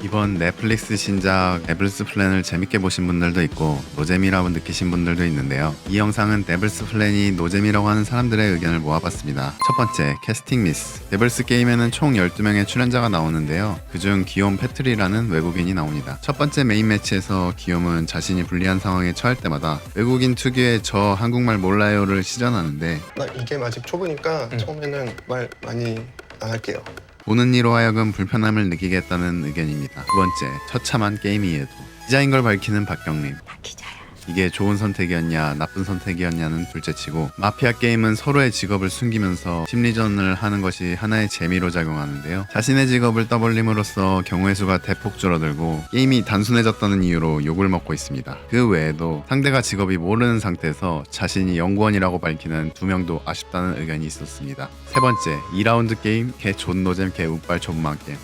이번 넷플릭스 신작 데블스 플랜을 재밌게 보신 분들도 있고 노잼이라고 느끼신 분들도 있는데요. 이 영상은 데블스 플랜이 노잼이라고 하는 사람들의 의견을 모아봤습니다. 첫 번째, 캐스팅 미스. 데블스 게임에는 총 12명의 출연자가 나오는데요. 그중 기욤 패트리라는 외국인이 나옵니다. 첫 번째 메인 매치에서 기욤은 자신이 불리한 상황에 처할 때마다 외국인 특유의 저 한국말 몰라요를 시전하는데 나 이 게임 아직 초보니까 처음에는 말 많이 안 할게요. 보는 이로 하여금 불편함을 느끼게 했다는 의견입니다. 두 번째, 처참한 게임이에도. 기자인 걸 밝히는 박경림. 이게 좋은 선택이었냐 나쁜 선택이었냐는 둘째치고 마피아 게임은 서로의 직업을 숨기면서 심리전을 하는 것이 하나의 재미로 작용하는데요. 자신의 직업을 떠벌림으로써 경우의 수가 대폭 줄어들고 게임이 단순해졌다는 이유로 욕을 먹고 있습니다. 그 외에도 상대가 직업이 모르는 상태에서 자신이 연구원이라고 밝히는 두 명도 아쉽다는 의견이 있었습니다. 세 번째 2라운드 게임 개 존노잼 개 우빨 존망 게임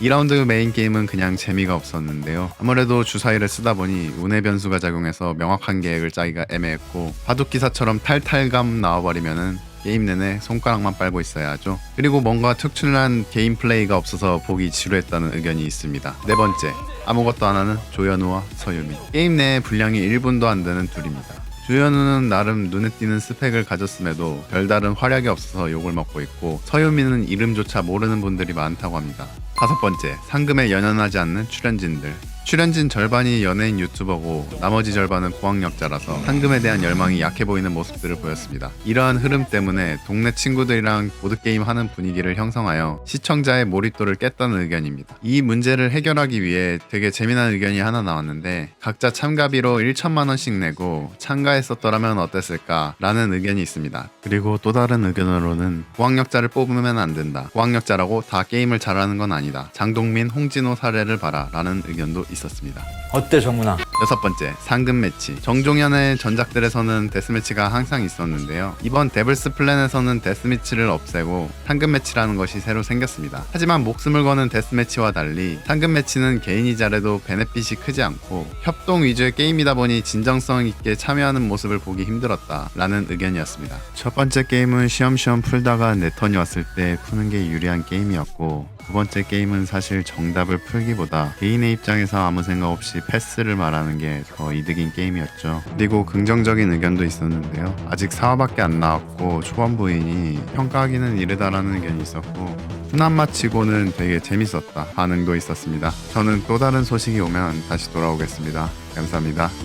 2라운드 메인 게임은 그냥 재미가 없었는데요. 아무래도 주사위를 쓰다 보니 운의 변수가 작용해서 명확한 계획을 짜기가 애매했고 바둑 기사처럼 탈탈감 나와버리면은 게임 내내 손가락만 빨고 있어야 하죠. 그리고 뭔가 특출난 게임 플레이가 없어서 보기 지루했다는 의견이 있습니다. 네 번째, 아무것도 안 하는 조현우와 서유미. 게임 내에 분량이 1분도 안 되는 둘입니다. 조현우는 나름 눈에 띄는 스펙을 가졌음에도 별다른 활약이 없어서 욕을 먹고 있고 서유미는 이름조차 모르는 분들이 많다고 합니다. 다섯 번째, 상금에 연연하지 않는 출연진들. 출연진 절반이 연예인 유튜버고 나머지 절반은 고학력자라서 상금에 대한 열망이 약해 보이는 모습들을 보였습니다. 이러한 흐름 때문에 동네 친구들이랑 보드게임 하는 분위기를 형성하여 시청자의 몰입도를 깼다는 의견입니다. 이 문제를 해결하기 위해 되게 재미난 의견이 하나 나왔는데 각자 참가비로 1천만 원씩 내고 참가했었더라면 어땠을까 라는 의견이 있습니다. 그리고 또 다른 의견으로는 고학력자를 뽑으면 안 된다. 고학력자라고 다 게임을 잘하는 건 아니다. 장동민, 홍진호 사례를 봐라 라는 의견도 있 었습니다. 어때 정문아? 여섯 번째 상금 매치. 정종현의 전작들에서는 데스매치가 항상 있었는데요. 이번 데블스 플랜에서는 데스매치를 없애고 상금 매치라는 것이 새로 생겼습니다. 하지만 목숨을 거는 데스매치와 달리 상금 매치는 개인이 잘해도 베네핏이 크지 않고 협동 위주의 게임이다 보니 진정성 있게 참여하는 모습을 보기 힘들었다 라는 의견이었습니다. 첫 번째 게임은 쉬엄쉬엄 풀다가 내 턴이 왔을 때 푸는 게 유리한 게임이었고 두 번째 게임은 사실 정답을 풀기보다 개인의 입장에서 아무 생각 없이 패스를 말하는 게 더 이득인 게임이었죠. 그리고 긍정적인 의견도 있었는데요. 아직 4화밖에 안 나왔고 초반 부인이 평가하기는 이르다라는 의견이 있었고 훈한 마 치고는 되게 재밌었다 반응도 있었습니다. 저는 또 다른 소식이 오면 다시 돌아오겠습니다. 감사합니다.